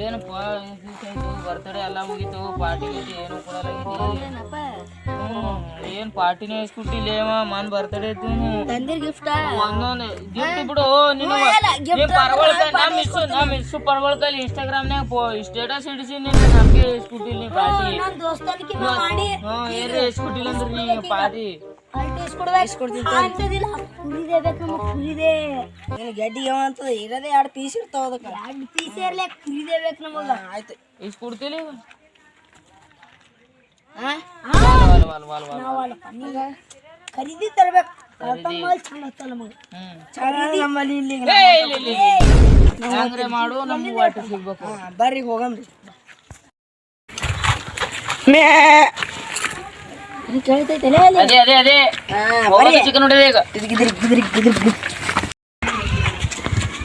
ಏನಪ್ಪ ಬರ್ತಡೇ ಎಲ್ಲ ಮುಗೀತು ಪಾರ್ಟಿ ಗೀಟಿ ಏನು ಕೊಡಲಾಗಿದೆ ಹ್ಮ್ ಏನ್ ಪಾರ್ಟಿನೇ ಇಸ್ಕೊಟ್ಟಿಲ್ಲ ಮನ್ ಬರ್ತಡೇ ಇತ್ತು ತಂದಿರ್ ಗಿಫ್ಟ್ ಒಂದೊಂದು ಗಿಫ್ಟ್ ಬಿಡು ನಿನ್ನ ಇಲ್ಲ, gift ನೀ ಪರವಳ್ಕ ನಾ ಮಿಸ್ ನಾ ಮಿಸ್ ಪರವಳ್ಕಲ್ಲಿ ಇನ್ಸ್ಟಾಗ್ರಾಮ್ನಾಗ ಸ್ಟೇಟಸ್ ಇಡಿಸಿ ನೀನು ನಮ್ಗೆ ಇಸ್ಕೊಟ್ಟಿಲ್ಲ ನೀ ಪಾರ್ಟಿ ನನ್ ದೋಸ್ತನಿಗೆ ಮಾಡಿ ಹ್ಞೂ ಏನ್ರಿ ಇಸ್ಕೊಟ್ಟಿಲ್ಲ ಅಂದ್ರೆ ನೀ ಪಾರ್ಟಿ ಗೆಡ್ಡಿ ಅಂತದ ಇರೋದೇ ಎರಡು ಪೀಸ್ ಇರ್ತಾವ ಅದಕ್ಕೆ. ಎರಡು ಪೀಸ್ ಇರ್ಲಿ ಕುರಿದೆ ಬೇಕು ನಮಗ? ಆಯ್ತು. ನೀಗ ಖರೀದಿ ತರಬೇಕು. ಮಾಡು ನಮ್ಗೆ ವಾಟರ್ ಸಿಗ್ಬೇಕು. ಹಾ, ಬರ್ರಿ ಹೋಗಮ್ರಿ ಕೇಳ್ತೈತಲ್ಲ ಅದೇ ಅದೇ ಅದೇ. ಹಾ, ಹೋಗೋದು ಚಿಕನ್ ನೋಡಿದೆ ಈಗ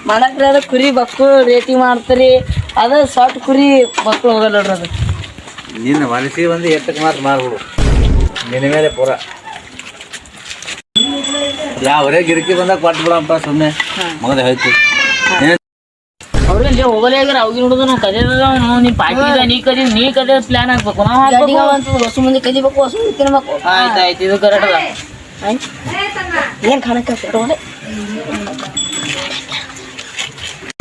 ಮಾಡಕ್ರಿ ಅದು ಕುರಿ ಬಕ್ಕು ರೇಟಿ ಮಾಡ್ತಾರಿ. ಅದ ಸಾಟ್ ಕುರಿ ಬಕ್ಕು ಹೋಗಲ್ಲ ನೋಡ್ರಿ ಅದು. ನಿನ್ನ ಮನಸ್ಸಿಗೆ ಬಂದು ಎತ್ತಕ್ಕೆ ಮಾತು ಮಾರ್ಬಿಡು ನಿನ್ನ ಮೇಲೆ ಪೂರ. ಯಾವರೇ ಗಿರಕಿ ಬಂದಾಗ ಕೊಟ್ಬಿಡಪ್ಪ ಸುಮ್ಮನೆ ಮಗದ ಹೋಯ್ತು ಅವ್ರಲ್ಲಿ ಹೋಗಲೇ ಆಗ್ಯಾರ ಅವ್ರಿಗೆ ನೋಡುದು ನಾ ಕದಿಯೋದು ನಾವು ನೀ ಪಾರ್ಟಿ ನೀ ಕದಿ ನೀ ಕದಿಯೋ ಪ್ಲಾನ್ ಹಾಕ್ಬೇಕು. ನಾವು ಹಾಕ್ಬೇಕು. ಹೊಸ ಮಂದಿ ಕದಿಬೇಕು ಹೊಸ ಮಂದಿ ತಿನ್ಬೇಕು. ಆಯ್ತು ಆಯ್ತು. ಇದು ಕರೆಕ್ಟ್ ಅದ ಏನ್ ಕಾಣಕ್ಕೆ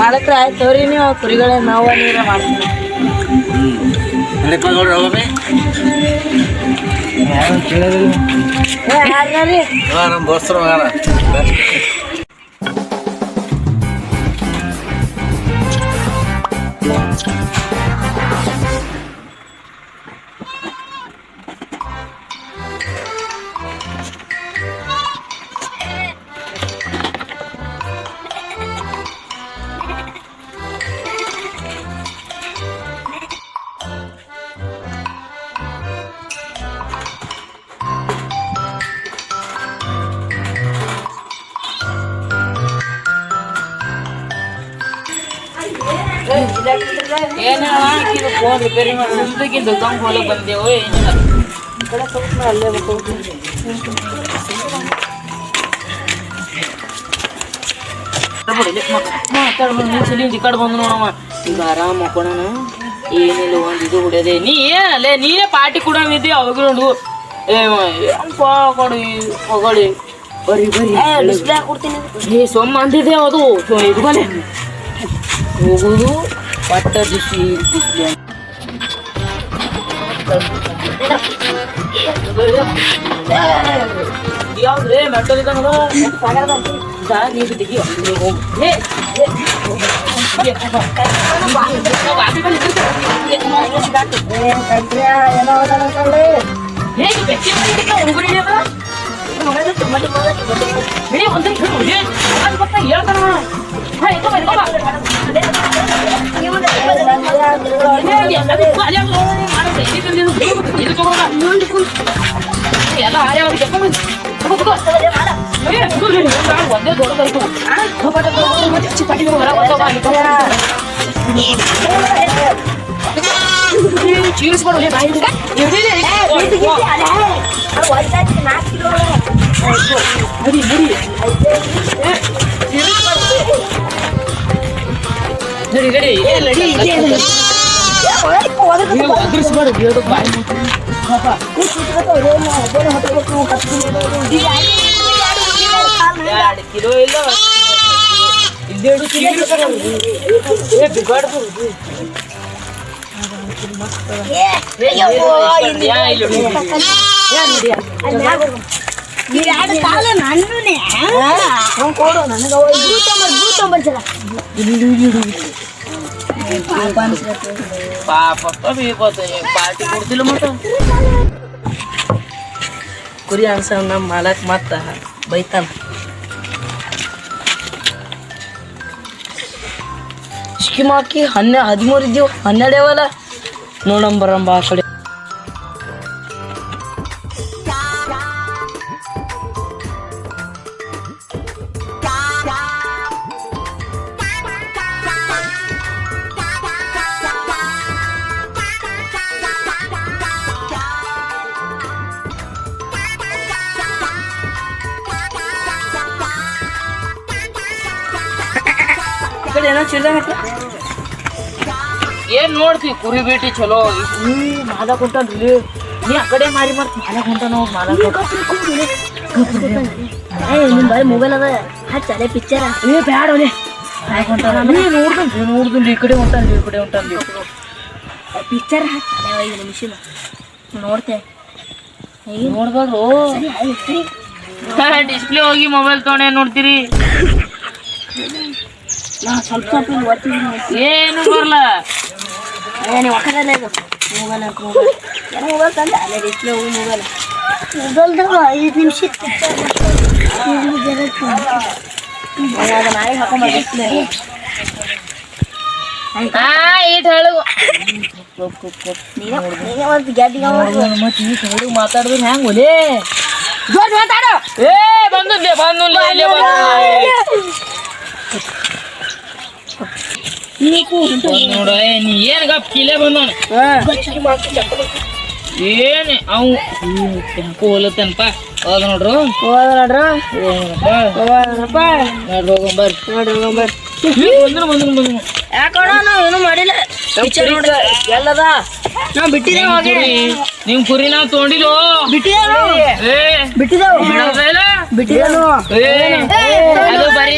ಮಾಡಕ್ರ ಆಯ್ತು ತೋರಿ ನೀವು. ಕುರಿಗಳ ನಾವು ನೀರ ಮಾಡ್ತೀವಿ? ನಮ್ಮ ದೋಸ್ತರು ಫೋನ್ ರಿಪೇರಿ ಮಾಡಿ ದುಕಾನ್ ಹೋಲಕ್ ಬಂದೇವು ಏನಿಲ್ಲ ಈ ಕಡೆ ಬಂದು ನೋಡಮ್ಮ ಈಗ ಆರಾಮ್ ಮಕ್ಕೊಳಣ ಏನಿಲ್ಲ ಒಂದ್ ಇದು ಹೊಡ್ಯದೆ ನೀ ಏನಲ್ಲೇ ನೀನೇ ಪಾರ್ಟಿ ಕೊಡಂಗಿದ್ದಿ ಅವಾಗ ನೋಡು ಏ ಏನಪ್ಪ ಕೊಡಿ ಹೊಗಳಿ ಬರ್ರಿ ಬರ್ರಿ ಏ ಡಿಸ್ಪ್ಲೇ ಕೊಡ್ತೀನಿ ಏ ಸೊಮ್ಮ ಅಂದಿದೆ ಅದು ಸೊ ಇಟ್ಕೊಲೆ ಹೋಗುದು ಪಟ್ಟ ಬಿಸಿ ಬಿಸಿ ಯಾವ್ದ್ರಿ ಮೆಟ್ಟಲ್ ಇದ್ದಂಗ ನೀರು ತೆಗಿಯೋ ಏ ಹೇಗೆ ಬೆಚ್ಚಿ 你。ಬಿಡಿ ಒಂದೇ ಅದು ಗೊತ್ತ ಹೇಳ್ತಾನ ಹಾ ಎತ್ಕೊ ಬಾ, ಎತ್ಕೊ ಬಾ. ಎಲ್ಲ ಆರ್ಯ ಅವ್ರಿಗೆ ಎತ್ಕೊಂಡ್ ಬಂದು. ತಗೋ, ತಗೋ. ಏ, ತಗೋ, ಹೇಳಿ, ಒಂದ್ ಒಂದೇ ದೊಡ್ಡದಾಯ್ತು. ಕಬಾಟ ತಗೋ, ಮತ್ತೆ ಚಿಪಾಟಿ ತಗೋ, ಹೊರಗ್ ಬರ್ತಾವ, ಅಲ್ಲಿ ತಗೋ. ಏ, ಚೀರಿಸ್ಬೇಡ, ಏ, ಬಾಯಿ ಹಿಡ್ಕ. ಹಿಡಿ, ಹಿಡಿ. ನಡಿ, ನಡಿ. ಏ, ಚೀರಿಸ್ಬೇಡ. ನಡಿ, ನಡಿ. ಏ, ನಡಿ, ಇದೆ, ನಡಿ. ನೀವು ಅದ್ರಿಸ್ಬೇಡ, ಬೇಡ, ಬಾಯಿ ಮುಚ್ಚು. ಎರಡು ಕಿಲೋ ಇಲ್ಲ ಇದೆರಡು ಕಿಲೋ ಇರ್ತಾರೆ ಅವ್ರು. ಏ ಬಿಗಾಡ್ದು ಪಾರ್ಟಿ ಕೊಡ್ತಿಲ್ಲ ಮತ್ತ ಕುರಿ ಅನ್ಸ ನಮ್ಮ ಮಾಲಕ್ ಮತ್ತ ಬೈತಾನ ಸ್ಕೀಮ್ ಹಾಕಿ ಹನ್ನೆ ಹದಿಮೂರು ಇದ್ದೀವಿ ಹನ್ನೆರಡು No number ambassador. Kalian sudah ngerti? ಏನೋ ನೋಡ್ತಿ ಕುರಿ ಬೇಟಿ ಚಲೋ? ಈ ಮಾಲ ಕುಂಟನ್ರಿ ನೀ ಆ ಕಡೆ ಮಾರಿ ಮತ್ ಮಾಲ ಹೋಗ್ ಮಾಲ ಏ ನಿಮ್ ಬರೀ ಮೊಬೈಲ್ ಅದ. ಹಚ್ಚಲೆ ಪಿಕ್ಚರ್ ಏ ಬ್ಯಾಡ ಒಲೆ ನೀ ನೋಡ್ದನ್ರಿ ನೋಡ್ದನ್ರಿ ಈ ಕಡೆ ಹೊಂಟನ್ರಿ ಈ ಕಡೆ ಹೊಂಟನ್ರಿ ಪಿಕ್ಚರ್ ಹಚ್ಚಲೆ ಐದು ನಿಮಿಷ ನೋಡ್ತೆ. ನೋಡ್ಬಾರ್ದು ಡಿಸ್ಪ್ಲೇ ಹೋಗಿ ಮೊಬೈಲ್ ತೊಗೊಂಡೆ ನೋಡ್ತೀರಿ? ನಾ ಸ್ವಲ್ಪ ಸ್ವಲ್ಪ ಏನು ಬರಲ್ಲ ಏ ನೀವು ಒಕ್ಕದಲ್ಲೇ ಇದು ಮೊಬೈಲ್ ಅಂತ ಮೊಬೈಲ್ ಏನೋ ಮೊಬೈಲ್ ತಂದೆ ಅಲ್ಲೇ ಡಿಸ್ಪ್ಲೇ ಹೋಗಿ ಮೊಬೈಲ್ ಮೊಬೈಲ್ದಾಗ ಐದು ನಿಮಿಷ ಅದು ನಾಳೆ ಹಾಕೊಂಬ ಡಿಸ್ಪ್ಲೇ ಹಾ ಈಟ್ ಹೇಳು ನೀನೇ ನೀನೇ ಒಂದು ಗೆದ್ದಿಗೆ ಮತ್ತೆ ಈ ಹೇಳು ಮಾತಾಡಿದ್ರೆ ಹೆಂಗ್ ಒಲೆ ಜೋರ್ ಮಾತಾಡು ಏ ಬಂದುಲ್ಲೇ ಬಂದುಲ್ಲೇ ಇಲ್ಲೇ ಬಂದು ನೋಡ ನೀ ಏನ್ ಗಪ್ ಕಿಲೆ ಏನ್ ಅವ್ ಹೌದು ನೋಡ್ರು. ಹೋಗೋಣಪ್ಪ. ನೋಡ್ರಿ ಹೋಗೋಣ ಬರ್ರಿ. ಬಂದ್ರು ಬಂದ್ರು ಬಂದ್ರು. ಯಾಕಣ್ಣ ನಾವು ಏನು ಮಾಡಿಲ್ಲ. ಪಿಕ್ಚರ್ ನೋಡಿ ಎಲ್ಲದ? ನಾವು ಬಿಟ್ಟಿದ್ದೇವೆ ನಿಮ್ ಹೋಗಿ. ಕುರಿ ನಿಮ್ ನಾವ್ ತೊಗೊಂಡಿಲ್ಲೋ? ಅದು ಬರೀ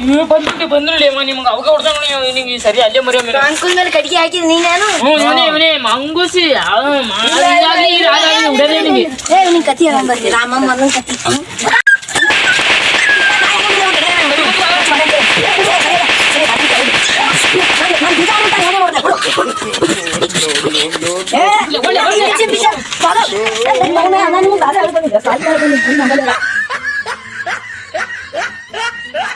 ನೀವು ಬಂದ್ಬಿಟ್ಟು ಬಂದ್ರಲ್ಲ ನಿಮ್ಗೆ ಅವಾಗ ಹೊಡ್ದಂಗ ನಿಮ್ಗೆ ಸರಿ ಅಲ್ಲೇ ಮರಿ ಅಂಕಲ್ ಮೇಲೆ ಕಟ್ಟಿಗೆ ಹಾಕಿದ್ ನೀನೇನು ಹ್ಞೂ ಇವನೇ ಇವನೇ ಮಂಗುಸಿ ಉಡದೇ ನಿಮಗೆ ಏ ನಿನ್ ಕತಿ ಹೇಳಂಬರ್ತಿ ರಾಮಮ್ಮ ಅದನ್ ಕತಿ ಏ,